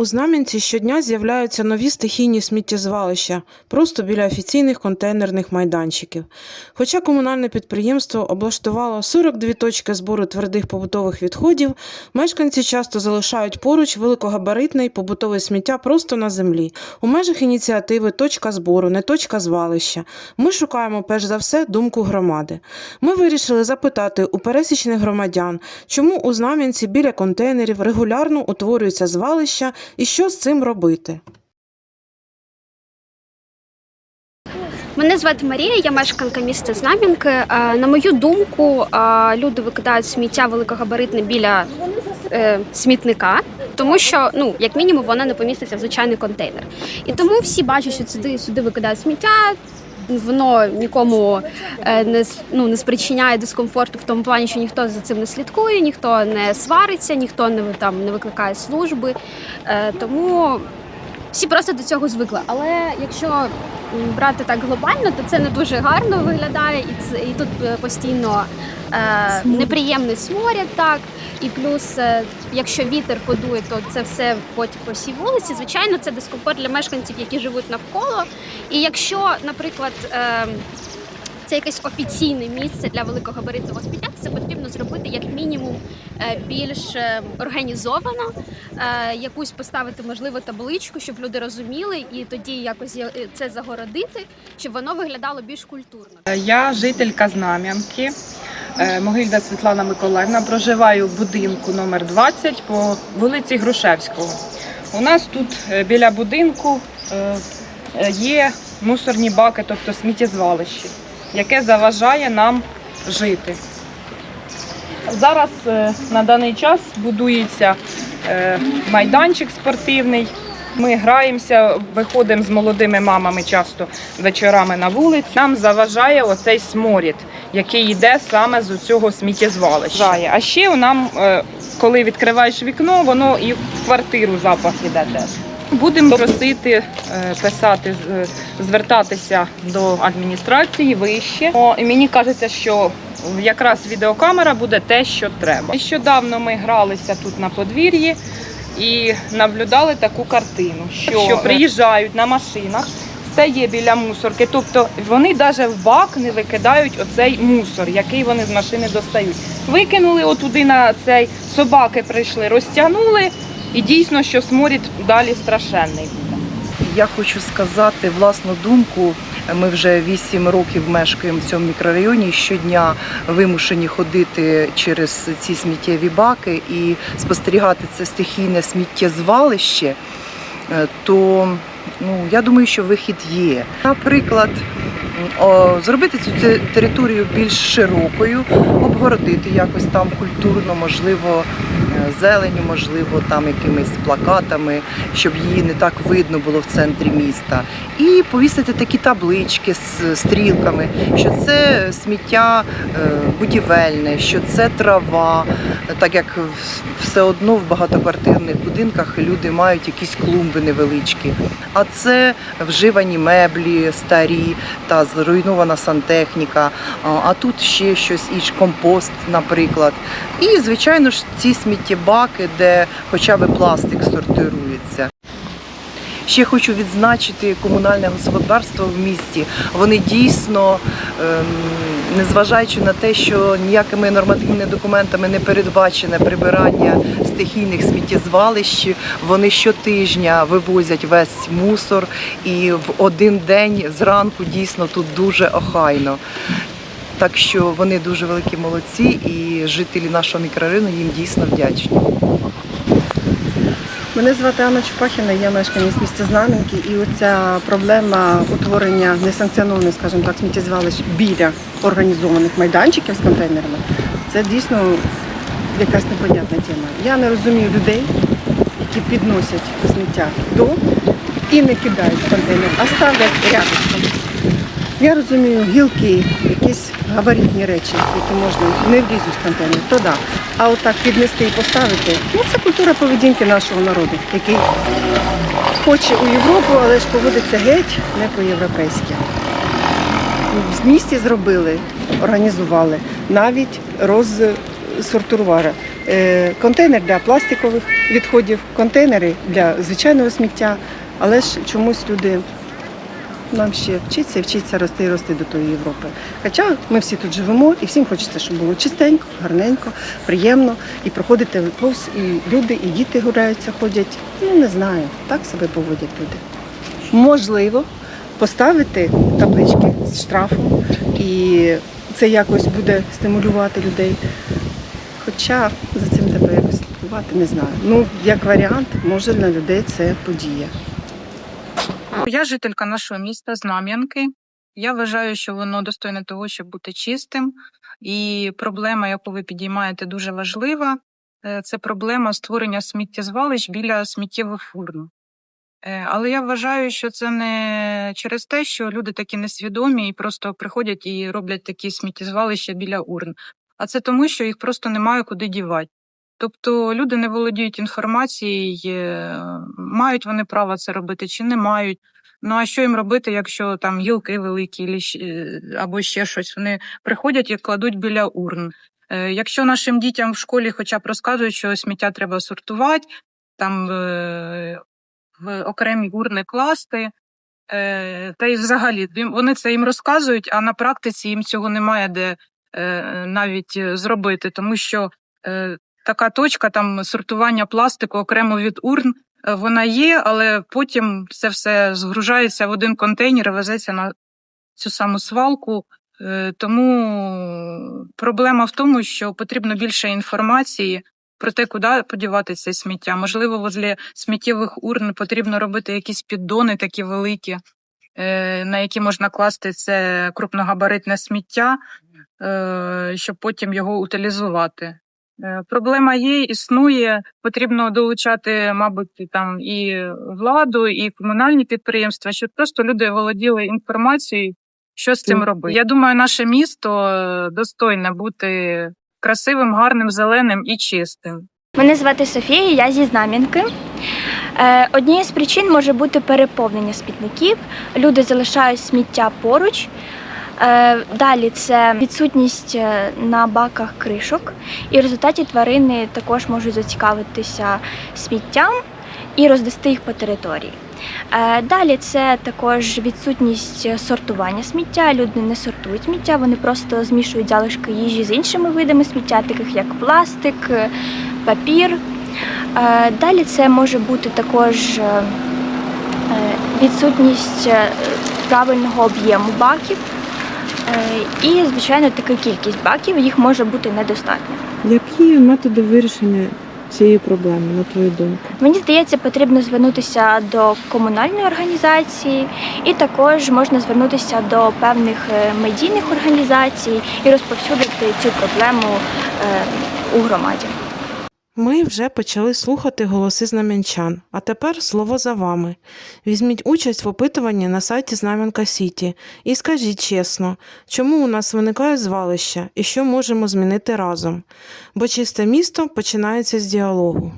У Знам'янці щодня з'являються нові стихійні сміттєзвалища просто біля офіційних контейнерних майданчиків. Хоча комунальне підприємство облаштувало 42 точки збору твердих побутових відходів, мешканці часто залишають поруч великогабаритне й побутове сміття просто на землі. У межах ініціативи Точка збору, не точка звалища. Ми шукаємо перш за все думку громади. Ми вирішили запитати у пересічних громадян, чому у Знам'янці біля контейнерів регулярно утворюються звалища і що з цим робити. Мене звати Марія, я мешканка міста Знам'янки. Е, На мою думку, е, люди викидають сміття великогабаритне біля е, смітника, тому що, ну, як мінімум, вона не поміститься в звичайний контейнер. І тому всі бачать, що сюди, сюди викидають сміття. Воно нікому е, не, ну, не спричиняє дискомфорту в тому плані, що ніхто за цим не слідкує, ніхто не свариться, ніхто не там не викликає служби. Е, Тому всі просто до цього звикли. Але якщо брати так глобально, то це не дуже гарно виглядає, і це і тут е, постійно е, неприємний сморід, так. І плюс, е, якщо вітер подує, то це все потім по всій вулиці. Звичайно, це дискомфорт для мешканців, які живуть навколо. І якщо, наприклад, е, це якесь офіційне місце для великогабаритного сміття, це потрібно зробити як мінімум е, більш е, організовано, е, якусь поставити можливо табличку, щоб люди розуміли, і тоді якось це загородити, щоб воно виглядало більш культурно. Я жителька Знам'янки, Могильда Світлана Миколаївна. Проживаю в будинку номер 20 по вулиці Грушевського. У нас тут біля будинку є мусорні баки, тобто сміттєзвалище, яке заважає нам жити. Зараз е, на даний час будується е, майданчик спортивний. Ми граємося, виходимо з молодими мамами часто вечорами на вулицю. Нам заважає оцей сморід, який йде саме з цього сміттєзвалища. А ще нам, е, коли відкриваєш вікно, воно і в квартиру запах іде теж. Будемо просити е, писати, е, звертатися до адміністрації вище. О, І мені кажеться, що якраз відеокамера буде те, що треба. Нещодавно ми гралися тут на подвір'ї і наблюдали таку картину, що, що приїжджають на машинах, стає біля мусорки. Тобто вони навіть в бак не викидають оцей мусор, який вони з машини достають. Викинули отуди на цей собаки прийшли, розтягнули, і дійсно, що сморід далі страшенний буде. Я хочу сказати власну думку. Ми вже 8 років мешкаємо в цьому мікрорайоні. Щодня вимушені ходити через ці сміттєві баки і спостерігати це стихійне сміттєзвалище. Е, То ну я думаю, що вихід є. Наприклад, зробити цю територію більш широкою, обгородити якось там культурно, можливо, зеленю, можливо, там якимись плакатами, щоб її не так видно було в центрі міста. І повісити такі таблички з стрілками, що це сміття е, будівельне, що це трава, так як все одно в багатоквартирних будинках люди мають якісь клумби невеличкі. А це вживані меблі старі та зруйнована сантехніка. А- тут ще щось і компост, наприклад. І, звичайно ж, ці сміттєбаки, де хоча б пластик сортирується. Ще хочу відзначити комунальне господарство в місті. Вони дійсно, ем, незважаючи на те, що ніякими нормативними документами не передбачене прибирання стихійних сміттєзвалищ, вони щотижня вивозять весь мусор і в один день зранку дійсно тут дуже охайно. Так що вони дуже великі молодці, і жителі нашого мікрорайону їм дійсно вдячні. Мене звати Анна Чупахіна, я мешканець міста Знам'янки, і оця проблема утворення несанкціонованих, скажімо так, сміттєзвалищ біля організованих майданчиків з контейнерами, це дійсно якась непонятна тема. Я не розумію людей, які підносять сміття до і не кидають контейнер, а ставлять рядом. Я розумію гілки, якісь габаритні речі, які можна не влізуть в контейнер, то да. А отак піднести і поставити, ну це культура поведінки нашого народу, який хоче у Європу, але ж поводиться геть не по-європейськи. В місті зробили, організували, навіть розсортували е, контейнер для пластикових відходів, контейнери для звичайного сміття. Але ж чомусь люди нам ще вчиться і вчиться рости і рости до тої Європи. Хоча ми всі тут живемо і всім хочеться, щоб було чистенько, гарненько, приємно. І проходити повз, і люди, і діти гуляються, ходять. Ну не знаю, так себе поводять люди. Можливо, поставити таблички з штрафом, і це якось буде стимулювати людей. Хоча за цим треба якось слідкувати, не знаю. Ну, як варіант, може на людей це подія. Я жителька нашого міста Знам'янки. Я вважаю, що воно достойне того, щоб бути чистим. І проблема, яку ви підіймаєте, дуже важлива. Е, Це проблема створення сміттєзвалищ біля сміттєвих урн. Е, Але я вважаю, що це не через те, що люди такі несвідомі і просто приходять і роблять такі сміттєзвалища біля урн, а це тому, що їх просто немає куди дівати. Тобто люди не володіють інформацією, е, мають вони право це робити чи не мають. Ну а що їм робити, якщо там гілки великі е, або ще щось? Вони приходять і кладуть біля урн. Е, Якщо нашим дітям в школі хоча б розказують, що сміття треба сортувати, там е, в окремі урни класти, та й взагалі вони це їм розказують, а на практиці їм цього немає де навіть зробити, тому що така точка там сортування пластику окремо від урн. Е, Вона є, але потім це все згружається в один контейнер везеться на цю саму свалку. Е, Тому проблема в тому, що потрібно більше інформації про те, куди подівати це сміття. Можливо, возле сміттєвих урн потрібно робити якісь піддони такі великі, е, на які можна класти це крупногабаритне сміття, щоб потім його утилізувати. Е, Проблема є, існує. Потрібно долучати, мабуть, там і владу, і комунальні підприємства, щоб просто люди володіли інформацією, що з цим робити. Я думаю, наше місто е, достойне бути красивим, гарним, зеленим і чистим. Мене звати Софія, я зі Знам'янки. Е, Однією з причин може бути переповнення смітників. Люди залишають сміття поруч. Е, Далі це відсутність е, на баках кришок, і в результаті тварини також можуть зацікавитися сміттям і роздасти їх по території. Е, Далі це також відсутність сортування сміття. Люди не сортують сміття, вони просто змішують залишки їжі з іншими видами сміття, таких як пластик, папір. Далі це може бути також відсутність правильного об'єму баків. Е, І, звичайно, така кількість баків їх може бути недостатньо. Які методи вирішення цієї проблеми, на твою думку? Мені здається, потрібно звернутися до комунальної організації, і також можна звернутися до певних е, медійних організацій і розповсюдити цю проблему е, у громаді. Ми вже почали слухати голоси знам'янчан, а тепер слово за вами. Візьміть участь в опитуванні на сайті Знам'янка Сіті і скажіть чесно, чому у нас виникає звалище і що можемо змінити разом. Бо чисте місто починається з діалогу.